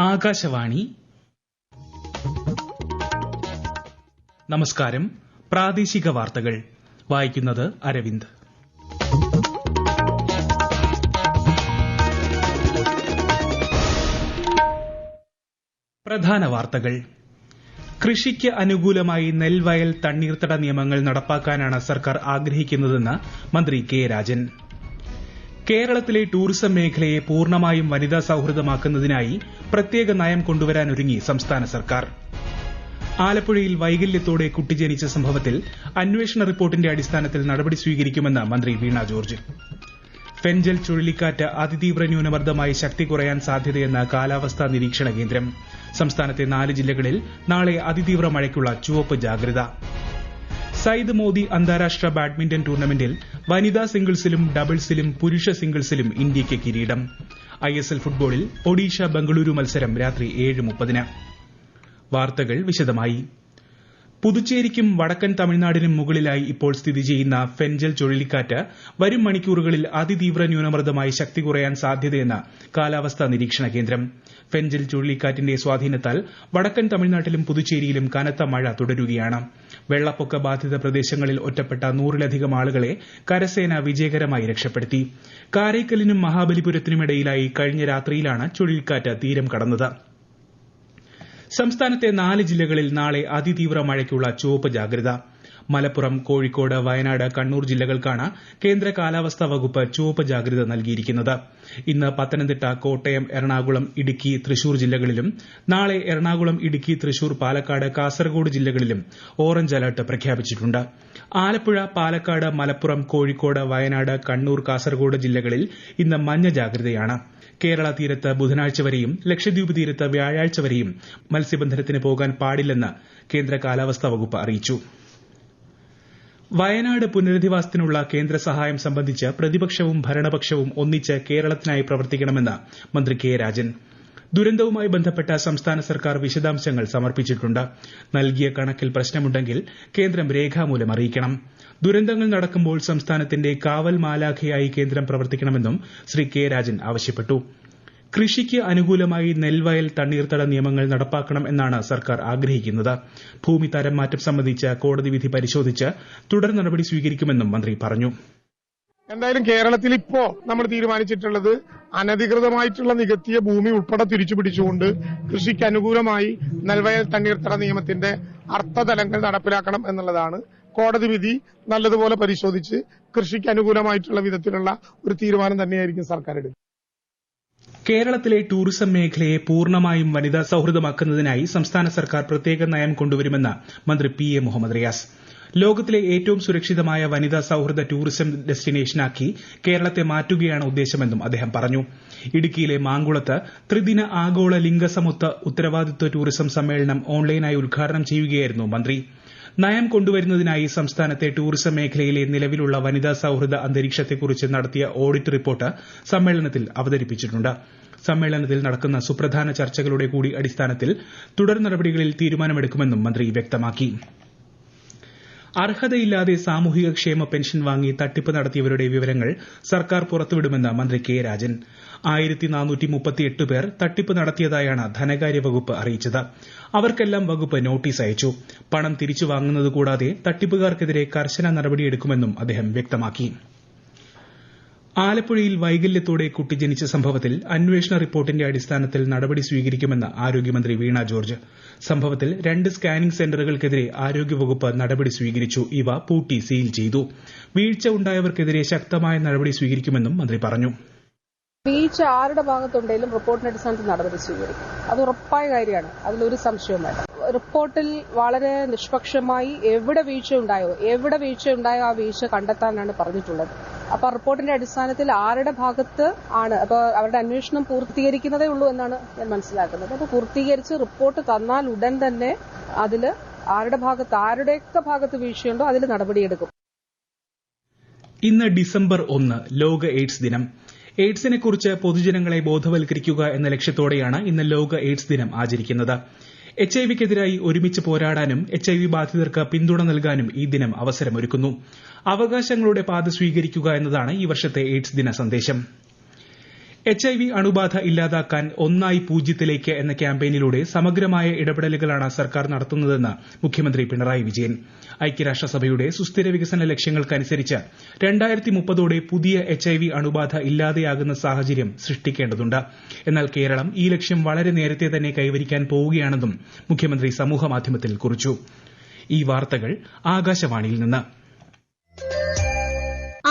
ആകാശവാണി. നമസ്കാരം. പ്രാദേശിക വാർത്തകൾ. വായിക്കുന്നത് അരവിന്ദ്. പ്രധാന വാർത്തകൾ. കൃഷിക്ക് അനുകൂലമായി നെൽവയൽ തണ്ണീർത്തട നിയമങ്ങൾ നടപ്പാക്കാനാണ് സർക്കാർ ആഗ്രഹിക്കുന്നതെന്ന് മന്ത്രി കെ രാജൻ. കേരളത്തിലെ ടൂറിസം മേഖലയെ പൂർണമായും വനിതാ സൌഹൃദമാക്കുന്നതിനായി പ്രത്യേക നയം കൊണ്ടുവരാനൊരുങ്ങി സംസ്ഥാന സർക്കാർ. ആലപ്പുഴയിൽ വൈകല്യത്തോടെ കുട്ടി ജനിച്ച സംഭവത്തിൽ അന്വേഷണ റിപ്പോർട്ടിന്റെ അടിസ്ഥാനത്തിൽ നടപടി സ്വീകരിക്കുമെന്ന് മന്ത്രി വീണ ജോർജ്. ഫെൻജൽ ചുഴലിക്കാറ്റ് അതിതീവ്ര ന്യൂനമർദ്ദമായി ശക്തി കുറയാൻ സാധ്യതയെന്ന് കാലാവസ്ഥാ നിരീക്ഷണ കേന്ദ്രം. സംസ്ഥാനത്തെ നാല് ജില്ലകളിൽ നാളെ അതിതീവ്ര മഴയ്ക്കുള്ള ചുവപ്പ് ജാഗ്രത. സയ്യിദ് മോദി അന്താരാഷ്ട്ര ബാഡ്മിന്റൺ ടൂർണമെന്റിൽ വനിതാ സിംഗിൾസിലും ഡബിൾസിലും പുരുഷ സിംഗിൾസിലും ഇന്ത്യയ്ക്ക് കിരീടം. ഐഎസ്എൽ ഫുട്ബോളിൽ ഒഡീഷ ബംഗളൂരു മത്സരം രാത്രി ഏഴ് മുപ്പതിന്. വാർത്തകൾ വിശദമായി. പുതുച്ചേരിക്കും വടക്കൻ തമിഴ്നാടിനും മുകളിലായി ഇപ്പോൾ സ്ഥിതി ചെയ്യുന്ന ഫെൻജൽ ചുഴലിക്കാറ്റ് വരും മണിക്കൂറുകളിൽ അതിതീവ്ര ന്യൂനമർദ്ദമായി ശക്തി കുറയാൻ സാധ്യതയെന്ന് കാലാവസ്ഥാ നിരീക്ഷണ കേന്ദ്രം. ഫെൻജൽ ചുഴലിക്കാറ്റിന്റെ സ്വാധീനത്താൽ വടക്കൻ തമിഴ്നാട്ടിലും പുതുച്ചേരിയിലും കനത്ത മഴ തുടരുകയാണ്. വെള്ളപ്പൊക്ക ബാധിത പ്രദേശങ്ങളിൽ ഒറ്റപ്പെട്ട നൂറിലധികം ആളുകളെ കരസേന വിജയകരമായി രക്ഷപ്പെടുത്തി. കാരൈക്കലിനും മഹാബലിപുരത്തിനുമിടയിലായി കഴിഞ്ഞ രാത്രിയിലാണ് ചുഴലിക്കാറ്റ് തീരം കടന്നത്. സംസ്ഥാനത്തെ നാല് ജില്ലകളിൽ നാളെ അതിതീവ്ര മഴയ്ക്കുള്ള ചുവപ്പ് ജാഗ്രത. മലപ്പുറം കോഴിക്കോട് വയനാട് കണ്ണൂർ ജില്ലകൾക്കാണ് കേന്ദ്ര കാലാവസ്ഥാ വകുപ്പ് ചുവപ്പ് ജാഗ്രത നൽകിയിരിക്കുന്നത്. ഇന്ന് പത്തനംതിട്ട കോട്ടയം എറണാകുളം ഇടുക്കി തൃശൂർ ജില്ലകളിലും നാളെ എറണാകുളം ഇടുക്കി തൃശൂർ പാലക്കാട് കാസർഗോഡ് ജില്ലകളിലും ഓറഞ്ച് അലർട്ട് പ്രഖ്യാപിച്ചിട്ടുണ്ട്. ആലപ്പുഴ പാലക്കാട് മലപ്പുറം കോഴിക്കോട് വയനാട് കണ്ണൂർ കാസർഗോഡ് ജില്ലകളിൽ ഇന്ന് മഞ്ഞ ജാഗ്രതയാണ്. കേരള തീരത്ത് ബുധനാഴ്ച വരെയും ലക്ഷദ്വീപ് തീരത്ത് വ്യാഴാഴ്ച വരെയും മത്സ്യബന്ധനത്തിന് പോകാൻ പാടില്ലെന്ന് കേന്ദ്ര കാലാവസ്ഥാ വകുപ്പ് അറിയിച്ചു. വയനാട് പുനരധിവാസത്തിനുള്ള കേന്ദ്ര സഹായം സംബന്ധിച്ച് പ്രതിപക്ഷവും ഭരണപക്ഷവും ഒന്നിച്ച് കേരളത്തിനായി പ്രവർത്തിക്കണമെന്ന് മന്ത്രി കെ രാജൻ. ദുരന്തവുമായി ബന്ധപ്പെട്ട സംസ്ഥാന സർക്കാർ വിശദാംശങ്ങൾ സമർപ്പിച്ചിട്ടുണ്ട്. നൽകിയ കണക്കിൽ പ്രശ്നമുണ്ടെങ്കിൽ കേന്ദ്രം രേഖാമൂലം അറിയിക്കണം. ദുരന്തങ്ങൾ നടക്കുമ്പോൾ സംസ്ഥാനത്തിന്റെ കാവൽ മാലാഖയായി കേന്ദ്രം പ്രവർത്തിക്കണമെന്നും ശ്രീ കെ രാജൻ ആവശ്യപ്പെട്ടു. കൃഷിക്ക് അനുകൂലമായി നെൽവയൽ തണ്ണീർത്തട നിയമങ്ങൾ നടപ്പാക്കണം എന്നാണ് സർക്കാർ ആഗ്രഹിക്കുന്നത്. ഭൂമി തരം മാറ്റം സംബന്ധിച്ച കോടതി വിധി പരിശോധിച്ച് തുടർ നടപടി സ്വീകരിക്കുമെന്നും മന്ത്രി പറഞ്ഞു. എന്തായാലും കേരളത്തിൽ ഇപ്പോ നമ്മൾ തീരുമാനിച്ചിട്ടുള്ളത് അനധികൃതമായിട്ടുള്ള നികത്തിയ ഭൂമി ഉൾപ്പെടെ തിരിച്ചു പിടിച്ചുകൊണ്ട് കൃഷിക്ക് അനുകൂലമായി നെൽവയൽ തണ്ണീർത്തട നിയമത്തിന്റെ അർത്ഥതലങ്ങൾ നടപ്പിലാക്കണം എന്നുള്ളതാണ് കോടതി വിധി നല്ലതുപോലെ പരിശോധിച്ച് കൃഷിക്ക് അനുകൂലമായിട്ടുള്ള വിധത്തിലുള്ള ഒരു തീരുമാനം തന്നെയായിരിക്കും സർക്കാർ എടുക്കുക കേരളത്തിലെ ടൂറിസം മേഖലയെ പൂർണമായും വനിതാ സൌഹൃദമാക്കുന്നതിനായി സംസ്ഥാന സർക്കാർ പ്രത്യേക നയം കൊണ്ടുവരുമെന്ന് മന്ത്രി പി എ മുഹമ്മദ് റിയാസ്. ലോകത്തിലെ ഏറ്റവും സുരക്ഷിതമായ വനിതാ സൌഹൃദ ടൂറിസം ഡെസ്റ്റിനേഷനാക്കി കേരളത്തെ മാറ്റുകയാണ് ഉദ്ദേശമെന്നും അദ്ദേഹം പറഞ്ഞു. ഇടുക്കിയിലെ മാങ്കുളത്ത് ത്രിദിന ആഗോള ലിംഗസമത്വ ഉത്തരവാദിത്വ ടൂറിസം സമ്മേളനം ഓൺലൈനായി ഉദ്ഘാടനം ചെയ്യുകയായിരുന്നു മന്ത്രി. നയം കൊണ്ടുവരുന്നതിനായി സംസ്ഥാനത്തെ ടൂറിസം മേഖലയിലെ നിലവിലുള്ള വനിതാ സൌഹൃദ അന്തരീക്ഷത്തെക്കുറിച്ച് നടത്തിയ ഓഡിറ്റ് റിപ്പോർട്ട് സമ്മേളനത്തിൽ അവതരിപ്പിച്ചിട്ടുണ്ട്. സമ്മേളനത്തിൽ നടക്കുന്ന സുപ്രധാന ചർച്ചകളുടെ കൂടി അടിസ്ഥാനത്തിൽ തുടർ നടപടികളിൽ തീരുമാനമെടുക്കുമെന്നും മന്ത്രി വ്യക്തമാക്കി. അർഹതയില്ലാതെ സാമൂഹിക ക്ഷേമ പെൻഷൻ വാങ്ങി തട്ടിപ്പ് നടത്തിയവരുടെ വിവരങ്ങൾ സർക്കാർ പുറത്തുവിടുമെന്ന് മന്ത്രി കെ രാജൻ. പേർ തട്ടിപ്പ് നടത്തിയതായാണ് ധനകാര്യ വകുപ്പ് അറിയിച്ചത്. അവർക്കെല്ലാം വകുപ്പ് നോട്ടീസ് അയച്ചു. പണം തിരിച്ചു വാങ്ങുന്നത് കൂടാതെ തട്ടിപ്പുകാർക്കെതിരെ കർശന നടപടിയെടുക്കുമെന്നും അദ്ദേഹം വ്യക്തമാക്കി. ആലപ്പുഴയിൽ വൈകല്യത്തോടെ കുട്ടി ജനിച്ച സംഭവത്തിൽ അന്വേഷണ റിപ്പോർട്ടിന്റെ അടിസ്ഥാനത്തിൽ നടപടി സ്വീകരിക്കുമെന്ന് ആരോഗ്യമന്ത്രി വീണ ജോർജ്. സംഭവത്തിൽ രണ്ട് സ്കാനിംഗ് സെന്ററുകൾക്കെതിരെ ആരോഗ്യവകുപ്പ് നടപടി സ്വീകരിച്ചു. ഇവ പൂട്ടി സീൽ ചെയ്തു. വീഴ്ച ഉണ്ടായവർക്കെതിരെ ശക്തമായ നടപടി സ്വീകരിക്കുമെന്നും മന്ത്രി പറഞ്ഞു. വീഴ്ച ആരുടെ ഭാഗത്തുണ്ടെങ്കിലും റിപ്പോർട്ടിന്റെ അടിസ്ഥാനത്തിൽ നടപടി സ്വീകരിക്കും. അത് ഉറപ്പായ കാര്യമാണ്. അതിലൊരു സംശയവും വേണ്ട. റിപ്പോർട്ടിൽ വളരെ നിഷ്പക്ഷമായി എവിടെ വീഴ്ച ഉണ്ടായോ എവിടെ വീഴ്ച ഉണ്ടായോ ആ വീഴ്ച കണ്ടെത്താനാണ് പറഞ്ഞിട്ടുള്ളത്. അപ്പൊ റിപ്പോർട്ടിന്റെ അടിസ്ഥാനത്തിൽ ആരുടെ ഭാഗത്ത് ആണ്? അപ്പൊ അവരുടെ അന്വേഷണം പൂർത്തീകരിക്കുന്നതേ ഉള്ളൂ എന്നാണ് ഞാൻ മനസ്സിലാക്കുന്നത്. അപ്പൊ പൂർത്തീകരിച്ച് റിപ്പോർട്ട് തന്നാൽ ഉടൻ തന്നെ അതിൽ ആരുടെ ഭാഗത്ത് ആരുടെയൊക്കെ ഭാഗത്ത് വീഴ്ചയുണ്ടോ അതിൽ നടപടിയെടുക്കും. ഇന്ന് ഡിസംബർ ഒന്ന് ലോക എയ്ഡ്സ് ദിനം. എയ്ഡ്സിനെക്കുറിച്ച് പൊതുജനങ്ങളെ ബോധവൽക്കരിക്കുക എന്ന ലക്ഷ്യത്തോടെയാണ് ഇന്ന് ലോക എയ്ഡ്സ് ദിനം ആചരിക്കുന്നത്. എച്ച് ഐ വിക്കെതിരായി ഒരുമിച്ച് പോരാടാനും എച്ച് ഐ വി ബാധിതർക്ക് പിന്തുണ നൽകാനും ഈ ദിനം അവസരമൊരുക്കുന്നു. അവകാശങ്ങളുടെ പാത സ്വീകരിക്കുക എന്നതാണ് ഈ വർഷത്തെ എയ്ഡ്സ് ദിന സന്ദേശം. എച്ച് ഐ വി അണുബാധ ഇല്ലാതാക്കാൻ ഒന്നായി പൂജ്യത്തിലേക്ക് എന്ന ക്യാമ്പയിനിലൂടെ സമഗ്രമായ ഇടപെടലുകളാണ് സർക്കാർ നടത്തുന്നതെന്ന് മുഖ്യമന്ത്രി പിണറായി വിജയൻ. ഐക്യരാഷ്ട്രസഭയുടെ സുസ്ഥിര വികസന ലക്ഷ്യങ്ങൾക്കനുസരിച്ച് മുപ്പതോടെ പുതിയ എച്ച് ഐ വി അണുബാധ ഇല്ലാതെയാകുന്ന സാഹചര്യം സൃഷ്ടിക്കേണ്ടതുണ്ട്. എന്നാൽ കേരളം ഈ ലക്ഷ്യം വളരെ നേരത്തെ തന്നെ കൈവരിക്കാൻ പോവുകയാണെന്നും മുഖ്യമന്ത്രി സമൂഹമാധ്യമത്തിൽ കുറിച്ചു.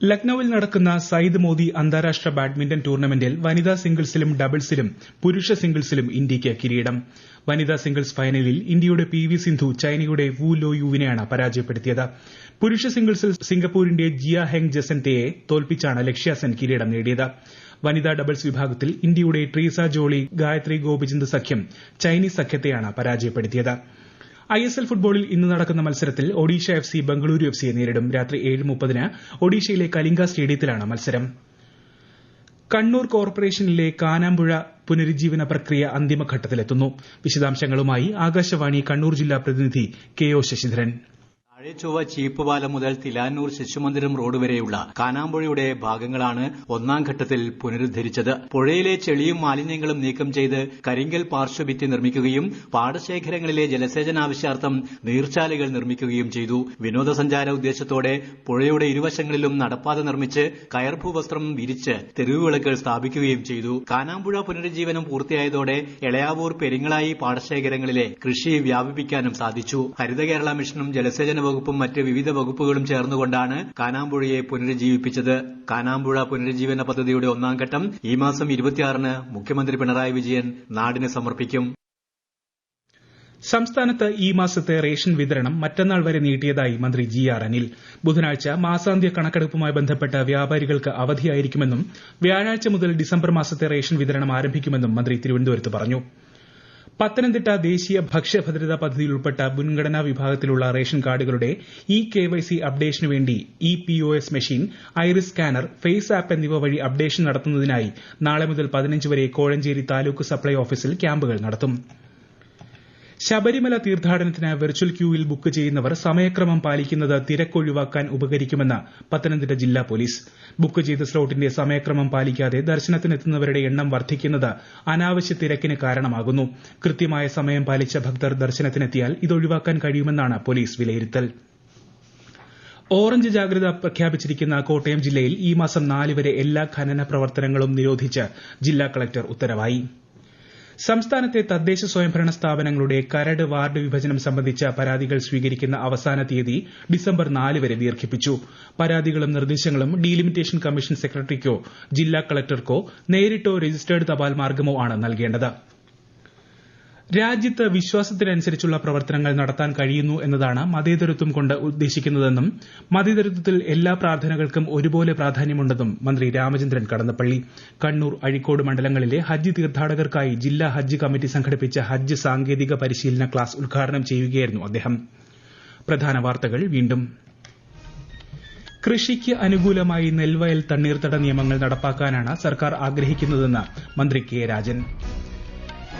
ലക്നൌവിൽ നടക്കുന്ന സയ്യിദ് മോദി അന്താരാഷ്ട്ര ബാഡ്മിന്റൺ ടൂർണമെന്റിൽ വനിതാ സിംഗിൾസിലും ഡബിൾസിലും പുരുഷ സിംഗിൾസിലും ഇന്ത്യയ്ക്ക് കിരീടം. വനിതാ സിംഗിൾസ് ഫൈനലിൽ ഇന്ത്യയുടെ പി വി സിന്ധു ചൈനയുടെ വു ലോ യുവിനെയാണ് പരാജയപ്പെടുത്തിയത്. പുരുഷ സിംഗിൾസിൽ സിംഗപ്പൂരിന്റെ ജിയ ഹെങ് ജസന്തെയെ തോൽപ്പിച്ചാണ് ലക്ഷ്യാസെൻ കിരീടം നേടിയത്. വനിതാ ഡബിൾസ് വിഭാഗത്തിൽ ഇന്ത്യയുടെ ട്രീസ ജോളി ഗായത്രി ഗോപിചന്ദ് സഖ്യം ചൈനീസ് സഖ്യത്തെയാണ് പരാജയപ്പെടുത്തിയത്. ഐ എസ് എൽ ഫുട്ബോളിൽ ഇന്ന് നടക്കുന്ന മത്സരത്തിൽ Odisha F C Bengaluru F സിയെ നേരിടും. രാത്രി ഏഴ് മുപ്പതിന് ഒഡീഷയിലെ കലിംഗ സ്റ്റേഡിയത്തിലാണ് മത്സരം. കണ്ണൂർ കോർപ്പറേഷനിലെ കാനാമ്പുഴ പുനരുജ്ജീവന പ്രക്രിയ അന്തിമഘട്ടത്തിലെത്തുന്നു. വിശദാംശങ്ങളുമായി ആകാശവാണി കണ്ണൂർ ജില്ലാ പ്രതിനിധി കെ ഒ ശശിധരൻ. താഴെച്ചൊവ്വ ചീപ്പ് പാലം മുതൽ തിലാനൂർ ശിശുമന്ദിരം റോഡ് വരെയുള്ള കാനാമ്പുഴയുടെ ഭാഗങ്ങളാണ് ഒന്നാം ഘട്ടത്തിൽ പുനരുദ്ധരിച്ചത്. പുഴയിലെ ചെളിയും മാലിന്യങ്ങളും നീക്കം ചെയ്ത് കരിങ്കൽ പാർശ്വഭിത്തി നിർമ്മിക്കുകയും പാടശേഖരങ്ങളിലെ ജലസേചനാവശ്യാർത്ഥം നീർച്ചാലുകൾ നിർമ്മിക്കുകയും ചെയ്തു. വിനോദസഞ്ചാര ഉദ്ദേശത്തോടെ പുഴയുടെ ഇരുവശങ്ങളിലും നടപ്പാത നിർമ്മിച്ച് കയർഭൂവസ്ത്രം വിരിച്ച് തെരുവുവിളക്കൾ സ്ഥാപിക്കുകയും ചെയ്തു. കാനാമ്പുഴ പുനരുജ്ജീവനം പൂർത്തിയായതോടെ എളയാവൂർ പെരിങ്ങളായി പാടശേഖരങ്ങളിലെ കൃഷി വ്യാപിപ്പിക്കാനും സാധിച്ചു. ഹരിതകേരള മിഷനും ജലസേചന വകുപ്പും മറ്റ് വിവിധ വകുപ്പുകളും ചേർന്നുകൊണ്ടാണ് കാനാമ്പുഴയെ പുനരുജ്ജീവിപ്പിച്ചത്. കാനാമ്പുഴ പുനരുജ്ജീവന പദ്ധതിയുടെ ഒന്നാം ഘട്ടം ഈ മാസം ഇരുപത്തിയാറിന് മുഖ്യമന്ത്രി പിണറായി വിജയൻ നാടിന് സമർപ്പിക്കും. സംസ്ഥാനത്ത് ഈ മാസത്തെ റേഷൻ വിതരണം മറ്റന്നാൾ വരെ നീട്ടിയതായി മന്ത്രി ജി ആർ അനിൽ. ബുധനാഴ്ച മാസാന്ത്യ കണക്കെടുപ്പുമായി ബന്ധപ്പെട്ട വ്യാപാരികൾക്ക് അവധിയായിരിക്കുമെന്നും വ്യാഴാഴ്ച മുതൽ ഡിസംബർ മാസത്തെ റേഷൻ വിതരണം ആരംഭിക്കുമെന്നും മന്ത്രി തിരുവനന്തപുരത്ത് പറഞ്ഞു. പത്തനംതിട്ട ദേശീയ ഭക്ഷ്യഭദ്രതാ പദ്ധതിയിൽ ഉൾപ്പെട്ട മുൻഗണനാ വിഭാഗത്തിലുള്ള റേഷൻ കാർഡുകളുടെ ഇ കെ വൈ സി അപ്ഡേഷനു വേണ്ടി E P O S machine iris scanner face app എന്നിവ വഴി അപ്ഡേഷൻ നടത്തുന്നതിനായി നാളെ മുതൽ വരെ കോഴഞ്ചേരി താലൂക്ക് സപ്ലൈ ഓഫീസിൽ ക്യാമ്പുകൾ നടത്തും. ശബരിമല തീർത്ഥാടനത്തിന് വെർച്വൽ ക്യൂവിൽ ബുക്ക് ചെയ്യുന്നവർ സമയക്രമം പാലിക്കുന്നത് തിരക്ക് ഒഴിവാക്കാൻ ഉപകരിക്കുമെന്ന് പത്തനംതിട്ട ജില്ലാ പോലീസ്. ബുക്ക് ചെയ്ത സ്ലോട്ടിന്റെ സമയക്രമം പാലിക്കാതെ ദർശനത്തിനെത്തുന്നവരുടെ എണ്ണം വർദ്ധിക്കുന്നത് അനാവശ്യ തിരക്കിന് കാരണമാകുന്നു. കൃത്യമായ സമയം പാലിച്ച ഭക്തർ ദർശനത്തിനെത്തിയാൽ ഇതൊഴിവാക്കാൻ കഴിയുമെന്നാണ് പോലീസ് വിലയിരുത്തൽ. ഓറഞ്ച് ജാഗ്രത പ്രഖ്യാപിച്ചിരിക്കുന്ന കോട്ടയം ജില്ലയിൽ ഈ മാസം നാല് വരെ എല്ലാ ഖനന പ്രവർത്തനങ്ങളും നിരോധിച്ച് ജില്ലാ കളക്ടർ ഉത്തരവായി. സംസ്ഥാനത്തെ തദ്ദേശ സ്വയംഭരണ സ്ഥാപനങ്ങളുടെ കരട് വാർഡ് വിഭജനം സംബന്ധിച്ച പരാതികൾ സ്വീകരിക്കുന്ന അവസാന തീയതി ഡിസംബർ നാല് വരെ ദീർഘിപ്പിച്ചു. പരാതികളും നിർദ്ദേശങ്ങളും ഡീലിമിറ്റേഷൻ കമ്മീഷൻ സെക്രട്ടറിക്കോ ജില്ലാ കളക്ടർക്കോ നേരിട്ടോ രജിസ്റ്റേർഡ് തപാൽ മാർഗമോ ആണ് നൽകേണ്ടത്. രാജ്യത്ത് വിശ്വാസത്തിനനുസരിച്ചുള്ള പ്രവർത്തനങ്ങൾ നടത്താൻ കഴിയുന്നു എന്നതാണ് മതേതരത്വം കൊണ്ട് ഉദ്ദേശിക്കുന്നതെന്നും മതേതരത്വത്തിൽ എല്ലാ പ്രാർത്ഥനകൾക്കും ഒരുപോലെ പ്രാധാന്യമുണ്ടെന്നും മന്ത്രി രാമചന്ദ്രൻ കടന്നപ്പള്ളി. കണ്ണൂർ അഴിക്കോട് മണ്ഡലങ്ങളിലെ ഹജ്ജ് തീർത്ഥാടകർക്കായി ജില്ലാ ഹജ്ജ് കമ്മിറ്റി സംഘടിപ്പിച്ച ഹജ്ജ് സാങ്കേതിക പരിശീലന ക്ലാസ് ഉദ്ഘാടനം ചെയ്യുകയായിരുന്നു അദ്ദേഹം. പ്രധാന വാർത്തകൾ വീണ്ടും. കൃഷിക്ക് അനുകൂലമായി നെൽവയൽ തണ്ണീർത്തട നിയമങ്ങൾ നടപ്പാക്കാനാണ് സർക്കാർ ആഗ്രഹിക്കുന്നതെന്ന് മന്ത്രി കെ രാജൻ.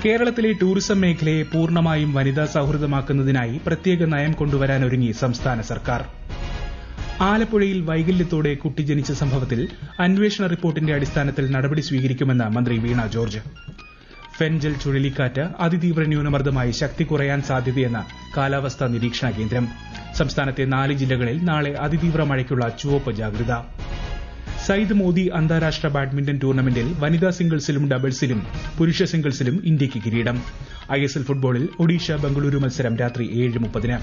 കേരളത്തിലെ ടൂറിസം മേഖലയെ പൂർണമായും വനിതാ സൌഹൃദമാക്കുന്നതിനായി പ്രത്യേക നയം കൊണ്ടുവരാനൊരുങ്ങി സംസ്ഥാന സർക്കാർ. ആലപ്പുഴയിൽ വൈകല്യത്തോടെ കുട്ടി ജനിച്ച സംഭവത്തിൽ അന്വേഷണ റിപ്പോർട്ടിന്റെ അടിസ്ഥാനത്തിൽ നടപടി സ്വീകരിക്കുമെന്ന് മന്ത്രി വീണ ജോർജ്. ഫെൻജൽ ചുഴലിക്കാറ്റ് അതിതീവ്ര ന്യൂനമർദ്ദമായി ശക്തി കുറയാൻ സാധ്യതയെന്ന് കാലാവസ്ഥാ നിരീക്ഷണ കേന്ദ്രം. സംസ്ഥാനത്തെ നാല് ജില്ലകളിൽ നാളെ അതിതീവ്ര മഴയ്ക്കുള്ള ചുവപ്പ് ജാഗ്രത. സയ്യിദ് മോദി അന്താരാഷ്ട്ര ബാഡ്മിന്റൺ ടൂർണമെന്റിൽ വനിതാ സിംഗിൾസിലും ഡബിൾസിലും പുരുഷ സിംഗിൾസിലും ഇന്ത്യയ്ക്ക് കിരീടം. ഐഎസ്എൽ എസ് എൽ ഫുട്ബോളിൽ ഒഡീഷ ബംഗളൂരു മത്സരം രാത്രി ഏഴ് മുപ്പതിന്.